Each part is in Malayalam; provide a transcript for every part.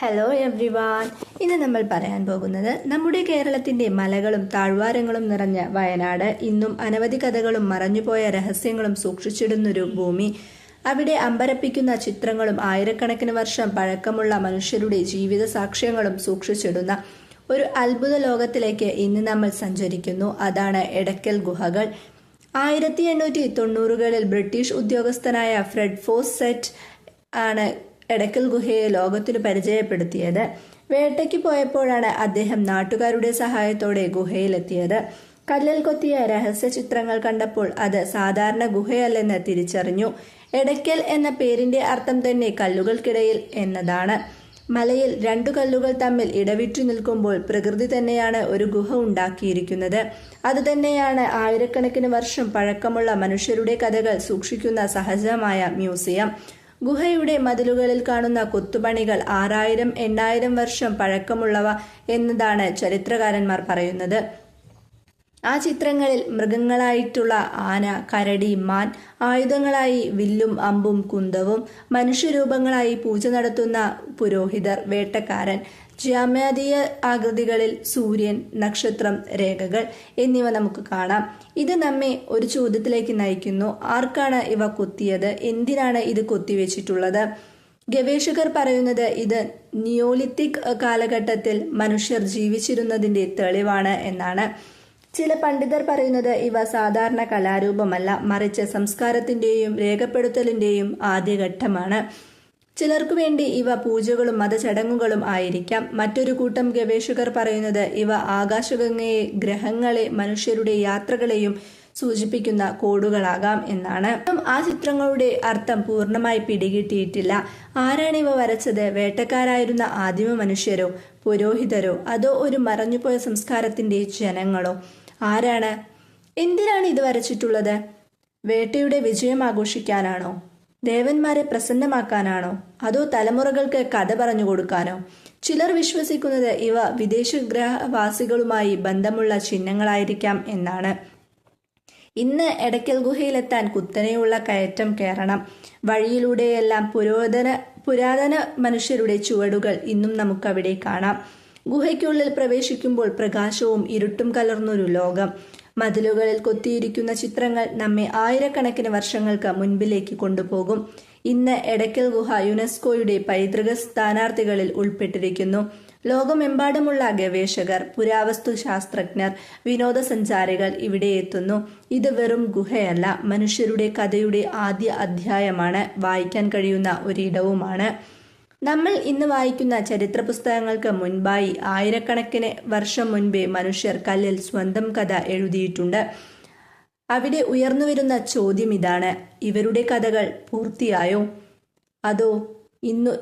ഹലോ എവ്രിവാൻ ഇന്ന് നമ്മൾ പറയാൻ പോകുന്നത് നമ്മുടെ കേരളത്തിന്റെ മലകളും താഴ്വാരങ്ങളും നിറഞ്ഞ വയനാട്. ഇന്നും അനവധി കഥകളും മറഞ്ഞുപോയ രഹസ്യങ്ങളും സൂക്ഷിച്ചിടുന്നൊരു ഭൂമി. അവിടെ അമ്പരപ്പിക്കുന്ന ചിത്രങ്ങളും ആയിരക്കണക്കിന് വർഷം പഴക്കമുള്ള മനുഷ്യരുടെ ജീവിത സാക്ഷ്യങ്ങളും സൂക്ഷിച്ചിടുന്ന ഒരു അത്ഭുത ലോകത്തിലേക്ക് ഇന്ന് നമ്മൾ സഞ്ചരിക്കുന്നു. അതാണ് എടക്കൽ ഗുഹകൾ. ആയിരത്തി എണ്ണൂറ്റി തൊണ്ണൂറുകളിൽ ബ്രിട്ടീഷ് ഉദ്യോഗസ്ഥനായ ഫ്രെഡ് ഫോസ് സെറ്റ് ആണ് എടക്കൽ ഗുഹയെ ലോകത്തിനു പരിചയപ്പെടുത്തിയത്. വേട്ടയ്ക്ക് പോയപ്പോഴാണ് അദ്ദേഹം നാട്ടുകാരുടെ സഹായത്തോടെ ഗുഹയിലെത്തിയത്. കല്ലിൽ കൊത്തിയ രഹസ്യ ചിത്രങ്ങൾ കണ്ടപ്പോൾ അത് സാധാരണ ഗുഹയല്ലെന്ന് തിരിച്ചറിഞ്ഞു. എടക്കൽ എന്ന പേരിന്റെ അർത്ഥം തന്നെ കല്ലുകൾക്കിടയിൽ എന്നതാണ്. മലയിൽ രണ്ടു കല്ലുകൾ തമ്മിൽ ഇടവിറ്റു നിൽക്കുമ്പോൾ പ്രകൃതി തന്നെയാണ് ഒരു ഗുഹ ഉണ്ടാക്കിയിരിക്കുന്നത്. അതുതന്നെയാണ് ആയിരക്കണക്കിന് വർഷം പഴക്കമുള്ള മനുഷ്യരുടെ കഥകൾ സൂക്ഷിക്കുന്ന സഹജമായ മ്യൂസിയം. ഗുഹയുടെ മതിലുകളിൽ കാണുന്ന കൊത്തുപണികൾ ആറായിരം എണ്ണായിരം വർഷം പഴക്കമുള്ളവ എന്നതാണ് ചരിത്രകാരന്മാർ പറയുന്നത്. ആ ചിത്രങ്ങളിൽ മൃഗങ്ങളായിട്ടുള്ള ആന കരടി മാൻ ആയുധങ്ങളായി വില്ലും അമ്പും കുന്തവും മനുഷ്യരൂപങ്ങളായി പൂജ നടത്തുന്ന പുരോഹിതർ വേട്ടക്കാരൻ ജ്യാമ്യാതീയ ആകൃതികളിൽ സൂര്യൻ നക്ഷത്രം രേഖകൾ എന്നിവ നമുക്ക് കാണാം. ഇത് നമ്മെ ഒരു ചോദ്യത്തിലേക്ക് നയിക്കുന്നു. ആർക്കാണ് ഇവ കൊത്തിയത്? എന്തിനാണ് ഇത് കൊത്തിവെച്ചിട്ടുള്ളത്? ഗവേഷകർ പറയുന്നത് ഇത് നിയോലിത്തിക് കാലഘട്ടത്തിൽ മനുഷ്യർ ജീവിച്ചിരുന്നതിന്റെ തെളിവാണ് എന്നാണ്. ചില പണ്ഡിതർ പറയുന്നത് ഇവ സാധാരണ കലാരൂപമല്ല മറിച്ച് സംസ്കാരത്തിന്റെയും രേഖപ്പെടുത്തലിന്റെയും ആദ്യഘട്ടമാണ്. ചിലർക്കു വേണ്ടി ഇവ പൂജകളും മതചടങ്ങുകളും ആയിരിക്കാം. മറ്റൊരു കൂട്ടം ഗവേഷകർ പറയുന്നത് ഇവ ആകാശഗംഗയെ ഗ്രഹങ്ങളെ മനുഷ്യരുടെ യാത്രകളെയും സൂചിപ്പിക്കുന്ന കോഡുകളാകാം എന്നാണ്. ആ ചിത്രങ്ങളുടെ അർത്ഥം പൂർണമായി പിടികിട്ടിയിട്ടില്ല. ആരാണ് ഇവ വരച്ചത്? വേട്ടക്കാരായിരുന്ന ആദിമ മനുഷ്യരോ പുരോഹിതരോ അതോ ഒരു മറഞ്ഞുപോയ സംസ്കാരത്തിന്റെ ജനങ്ങളോ? ആരാണ്? എന്തിനാണ് ഇത് വരച്ചിട്ടുള്ളത്? വേട്ടയുടെ വിജയം ആഘോഷിക്കാനാണോ? ദേവന്മാരെ പ്രസന്നമാക്കാനാണോ? അതോ തലമുറകൾക്ക് കഥ പറഞ്ഞു കൊടുക്കാനോ? ചിലർ വിശ്വസിക്കുന്നത് ഇവ വിദേശ ഗ്രഹവാസികളുമായി ബന്ധമുള്ള ചിഹ്നങ്ങളായിരിക്കാം എന്നാണ്. ഇന്ന് എടയ്ക്കൽ ഗുഹയിലെത്താൻ കുത്തനെയുള്ള കയറ്റം കയറണം വഴിയിലൂടെയെല്ലാം പുരോധന പുരാതന മനുഷ്യരുടെ ചുവടുകൾ ഇന്നും നമുക്കവിടെ കാണാം. ഗുഹയ്ക്കുള്ളിൽ പ്രവേശിക്കുമ്പോൾ പ്രകാശവും ഇരുട്ടും കലർന്നൊരു ലോകം. മതിലുകളിൽ കൊത്തിയിരിക്കുന്ന ചിത്രങ്ങൾ നമ്മെ ആയിരക്കണക്കിന് വർഷങ്ങൾക്ക് മുൻപിലേക്ക് കൊണ്ടുപോകും. ഇന്ന് എടക്കൽ ഗുഹ യുനെസ്കോയുടെ പൈതൃക സ്ഥാനാർത്ഥികളിൽ ഉൾപ്പെട്ടിരിക്കുന്നു. ലോകമെമ്പാടുമുള്ള ഗവേഷകർ പുരാവസ്തു ശാസ്ത്രജ്ഞർ വിനോദസഞ്ചാരികൾ ഇവിടെ എത്തുന്നു. ഇത് വെറും ഗുഹയല്ല മനുഷ്യരുടെ കഥയുടെ ആദ്യ അധ്യായമാണ്. വായിക്കാൻ കഴിയുന്ന ഒരിടവുമാണ്. നമ്മൾ ഇന്ന് വായിക്കുന്ന ചരിത്ര പുസ്തകങ്ങൾക്ക് മുൻപായി ആയിരക്കണക്കിന് വർഷം മുൻപേ മനുഷ്യർ കല്ലിൽ സ്വന്തം കഥ എഴുതിയിട്ടുണ്ട്. അവിടെ ഉയർന്നുവരുന്ന ചോദ്യം ഇതാണ്. ഇവരുടെ കഥകൾ പൂർത്തിയായോ? അതോ ഇന്നു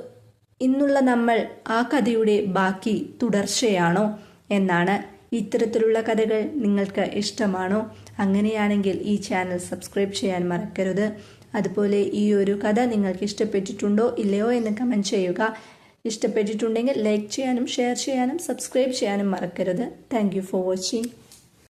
ഇന്നുള്ള നമ്മൾ ആ കഥയുടെ ബാക്കി തുടർച്ചയാണോ എന്നാണ് ഇത്തരത്തിലുള്ള കഥകൾ നിങ്ങൾക്ക് ഇഷ്ടമാണോ? അങ്ങനെയാണെങ്കിൽ ഈ ചാനൽ സബ്സ്ക്രൈബ് ചെയ്യാൻ മറക്കരുത്. അതുപോലെ ഈ ഒരു കഥ നിങ്ങൾക്ക് ഇഷ്ടപ്പെട്ടിട്ടുണ്ടോ ഇല്ലയോ എന്ന് കമന്റ് ചെയ്യുക. ഇഷ്ടപ്പെട്ടിട്ടുണ്ടെങ്കിൽ ലൈക്ക് ചെയ്യാനും ഷെയർ ചെയ്യാനും സബ്സ്ക്രൈബ് ചെയ്യാനും മറക്കരുത്. Thank for watching